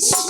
Krishna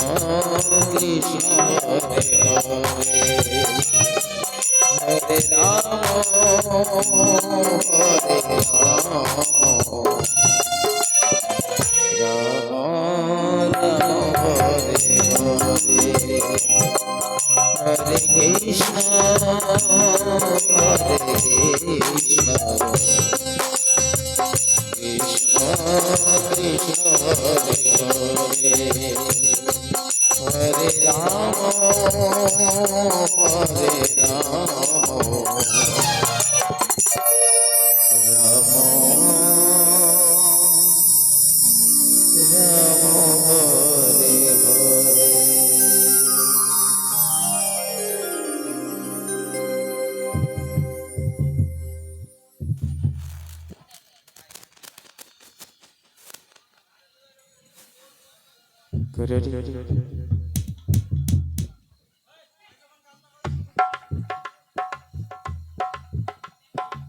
Krishna Hare Hare Hare Ram Hare Ram Ram Hare Hare Hare Krishna Hare Krishna Krishna Krishna Hare Hare Hare Ram Hare Ram Ram Ram Hare Hare Good.